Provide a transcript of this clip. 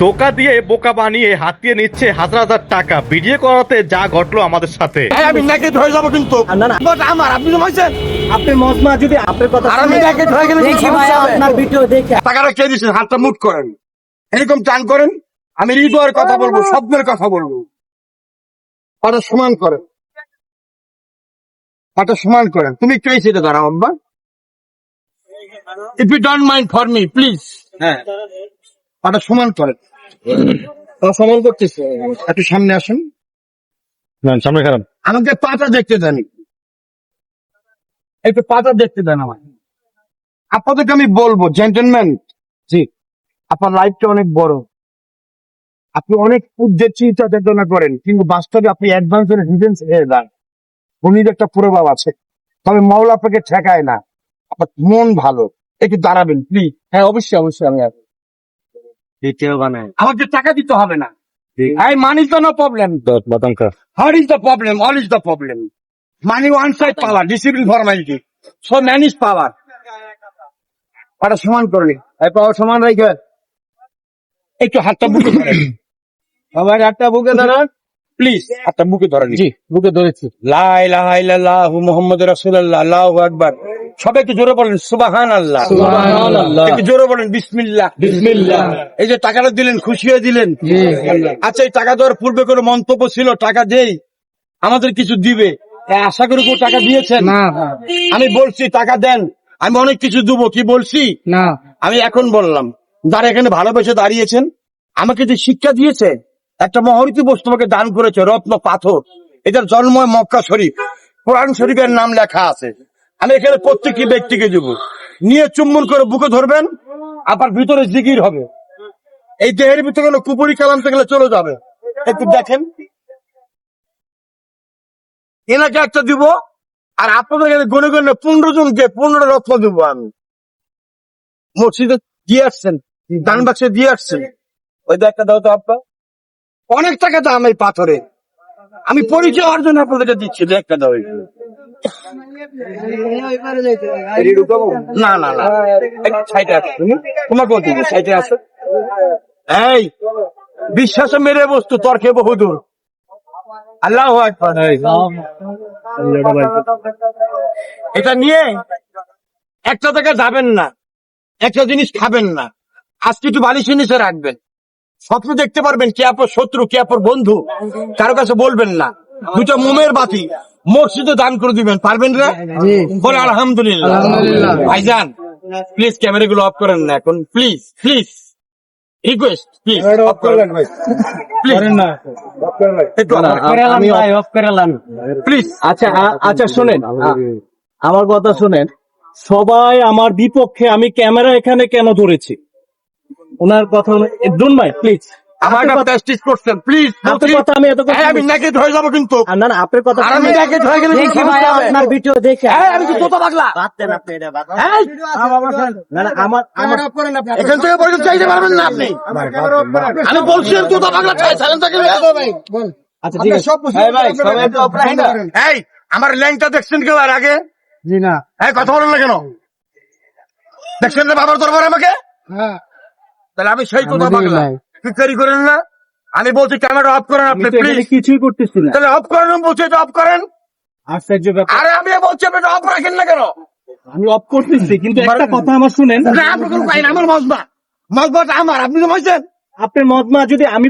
ধোকা দিয়ে বোকা বানিয়ে হাতিয়ে নিচ্ছে হাজার হাজার টাকা। ভিডিও করাতে যা ঘটলো আমাদের সাথে। আমি নাকি হয়ে যাব কিন্তু। না, না। আমার আপনি আপনি মজমা যদি আপনার কথা আর আমি হয়ে গেলে দেখি ভাই আপনার ভিডিও দেখে। টাকাটা কে দিচ্ছেন হাতটা মুট করেন। এরকম টান করেন আমি হৃদয়ের কথা বলব স্বপ্নের কথা বলব। পাটা সমান করেন। পাটা সমান করেন। তুমি একটু এই সাইডে দাঁড়াও আব্বা? If you don't mind for me please হ্যাঁ। পাটা সমান করেন সমান করতেছে। একটু সামনে আসুন। সামনে খারাপ আমাকে পাটা দেখতে দেন। একটু। পাটা দেখতে দেন আমার আপনাদেরকে আমি বলব জেন্টেলম্যান জি আপনার লাইফটা অনেক বড়। আপনি অনেক পূজ্যের চিন্তা চেতনা করেন কিন্তু বাস্তবে আপনি অ্যাডভান্সের ডিফেন্স হয়ে যান। উনির একটা প্রভাব আছে। তবে মৌলা আপনাকে ঠেকায় না। আপনার মন ভালো। একটু দাঁড়াবেন প্লিজ হ্যাঁ অবশ্যই অবশ্যই আমি আসব। দ্বিতীয় আমাকে টাকা দিতে হবে না। এই মানি তো no problem is the problem? All is the problem. Money one side power, discipline formality. So man is power. পাটা সমান করলি এই পাওয়ার সমান রাখবে একটু হাতটা বুকে ধরেন সবাই হাতটা বুকে ধরেন প্লিজ হাতটা বুকে ধরেন জি বুকে ধরেছি। লা ইলাহা ইল্লাল্লাহ মুহাম্মাদুর রাসূলুল্লাহ আল্লাহু আকবার। সবাই একটু জোরে বলেন সুবহান আল্লাহ একটু জোরে বলেন বিসমিল্লাহ। বিসমিল্লাহ। এই যে টাকাটা দিলেন খুশি হয়ে দিলেন। আচ্ছা এই টাকা দেওয়ার পূর্বে কোনো মন্তব্য ছিল? টাকা দেই আমাদের কিছু দিবে। আশা করি কেউ টাকা দিয়েছেন। আমি বলছি টাকা দেন। আমি অনেক কিছু দেবো কি বলছি? না। আমি এখন বললাম যারা এখানে ভালোবেসে দাঁড়িয়েছেন। আমাকে যে শিক্ষা দিয়েছে একটা মহরিত বস্তু তোমাকে দান করেছে রত্ন পাথর। এটার জন্ম মক্কা শরীফ। কোরআন শরীফের নাম লেখা আছে। আমি এখানে প্রত্যেকটি ব্যক্তিকে দেবো। নিয়ে চুম্বন করে বুকে ধরবেন, আবার ভিতরে জিগির হবে। এই দেহের ভিতরে কুপুরি কালাম থেকে চলে যাবে। একটু দেখেন। এনাকে একটা দিব, আর আপনাদের এখানে গনে গনে পনেরো জনকে পনেরো রত্ন দিব আমি। মসজিদে দিয়ে আসছেন, দান বাক্সে দিয়ে আসছেন। ওই একটা দাও তো আপা অনেক টাকা দাম এই পাথরে। আমি পরিচয় অর্জন আপনাদেরকে দিচ্ছি একটা দাও। না না না। সাইটে আছে। তুমি তোমাকে দিবে সাইটে আছে? এই বিশ্বাসে মেরে বস্তু তর্কে বহুদূর আল্লাহ এটা নিয়ে একটা জায়গা যাবেন না একটা জিনিস খাবেন না। আজকে একটু বালিশ নিচে রাখবেন। স্বপ্ন দেখতে পারবেন কে আপনার শত্রু কে আপনার বন্ধু। কারও কাছে বলবেন না। দুটো মোমের বাতি। মসজিদে দান করে দিবেন পারবেন না? বলে আলহামদুলিল্লাহ। ভাইজান প্লিজ ক্যামেরা গুলো অফ করেন না এখন। Please please request please off করেন প্লিজ একটু আমি প্লিজ আচ্ছা আচ্ছা শোনেন আমার কথা শোনেন সবাই আমার বিপক্ষে আমি ক্যামেরা এখানে কেন ধরেছি? ওনার কথা দুন ভাই প্লিজ প্রেস্টিজ করছেন প্লিজ কথা আমি এত কথা আমি নাকি হয়ে যাব কিন্তু। না না আপনার কথা আমি হয়ে গেলে দেখি ভাই আপনার ভিডিও দেখে। এই, আমি কি তোতা পাগলা? বাদ দেন আপনি এটা বাদ না না আমার আমার এখান থেকে পর্যন্ত চাইতে পারবেন না আপনি। আমি বলছি তোতা পাগলা চাই সাইলেন্ট থাকেন আচ্ছা ঠিক আছে। এই ভাই সবাই একটু off এই আমার ল্যাংটা দেখছেন কেউ আর আগে? জি না। এই কথা বলেন না কেন? দেখছেন বাবার দরবার আমাকে? তাহলে আমি সেই কথা পাগলা। ফিকারি করেন না। আমি বলছি ক্যামেরা অফ করেন আপনি প্লিজ কিছুই করতেছি না। তাহলে অফ করেন বলছি এটা অফ করেন। আশ্চর্য ব্যাপার। আরে আমি বলছি আপনি অফ রাখেন না কেন? আমি অফ করতেছি কিন্তু একটা কথা আমার শুনেন। না আপনি কোনো আমার মজবা মজবাটা আমার আপনি তো বলছেন আপনার মজমা যদি আমি